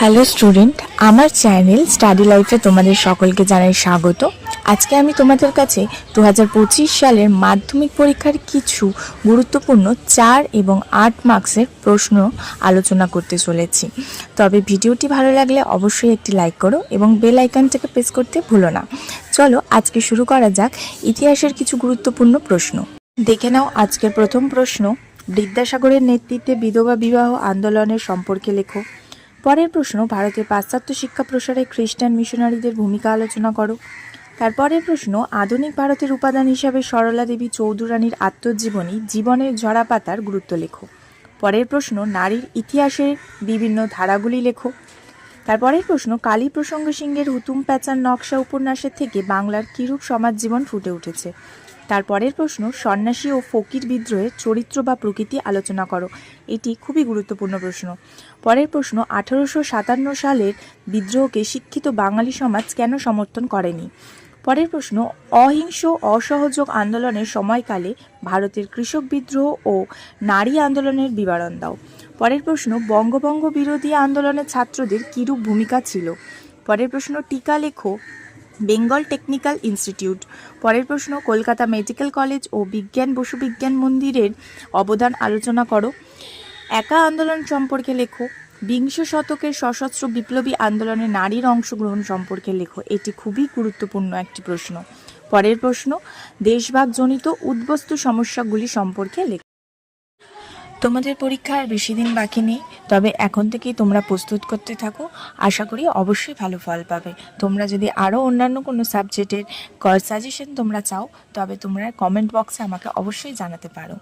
Hello student আমার channel study লাইফে তোমাদের সকলকে জানাই স্বাগত। আজকে আমি তোমাদের কাছে দু হাজার পঁচিশ সালের মাধ্যমিক পরীক্ষার কিছু গুরুত্বপূর্ণ চার এবং আট মার্কসের প্রশ্ন আলোচনা করতে চলেছি। তবে ভিডিওটি ভালো লাগলে অবশ্যই একটি লাইক করো এবং বেল আইকনটাকে প্রেস করতে ভুলো না। চলো, আজকে শুরু করা যাক ইতিহাসের কিছু গুরুত্বপূর্ণ প্রশ্ন। দেখে নাও আজকের প্রথম প্রশ্ন। বিদ্যাসাগরের নেতৃত্বে বিধবা বিবাহ আন্দোলনের সম্পর্কে লেখো। পরের প্রশ্ন, ভারতের পাশ্চাত্য শিক্ষা প্রসারে খ্রিস্টান মিশনারিদের ভূমিকা আলোচনা করো। তারপরের প্রশ্ন, আধুনিক ভারতের উপাদান হিসাবে সরলা দেবী চৌধুরানীর আত্মজীবনী, জীবনের ঝরাপাতার গুরুত্ব লেখো। পরের প্রশ্ন, নারীর ইতিহাসের বিভিন্ন ধারাগুলি লেখো। তারপরের প্রশ্ন, কালী প্রসঙ্গ সিংহের হুতুম প্যাচার নকশা উপন্যাসের থেকে বাংলার কিরূপ সমাজ জীবন ফুটে উঠেছে? তারপরের প্রশ্ন, সন্ন্যাসী ও ফকির বিদ্রোহের চরিত্র বা প্রকৃতি আলোচনা করো। এটি খুবই গুরুত্বপূর্ণ প্রশ্ন। পরের প্রশ্ন, আঠারোশো সাতান্ন সালের বিদ্রোহকে শিক্ষিত বাঙালি সমাজ কেন সমর্থন করেনি? পরের প্রশ্ন, অহিংস অসহযোগ আন্দোলনের সময়কালে ভারতের কৃষক বিদ্রোহ ও নারী আন্দোলনের বিবরণ দাও। পরের প্রশ্ন, বঙ্গভঙ্গ বিরোধী আন্দোলনের ছাত্রদের কিরূপ ভূমিকা ছিল? পরের প্রশ্ন, টিকা লেখো। Bengal technical institute. পরের প্রশ্ন, কলকাতা মেডিকেল কলেজ ও বিজ্ঞান, বসু বিজ্ঞান মন্দিরের অবদান আলোচনা করো। একা আন্দোলন সম্পর্কে লেখো। বিংশ শতকের সশস্ত্র বিপ্লবী আন্দোলনে নারীর অংশগ্রহণ সম্পর্কে লেখো। এটি খুবই গুরুত্বপূর্ণ একটি প্রশ্ন। পরের প্রশ্ন দেশভাগজনিত উদ্বস্তু সমস্যাগুলি সম্পর্কে লেখো। তোমাদের পরীক্ষা আর বেশি দিন বাকি নেই, তবে এখন থেকেই তোমরা প্রস্তুত করতে থাকো। আশা করি অবশ্যই ভালো ফল পাবে। তোমরা যদি আরও অন্যান্য কোনো সাবজেক্টের সাজেশন তোমরা চাও, তবে তোমরা কমেন্ট বক্সে আমাকে অবশ্যই জানাতে পারো।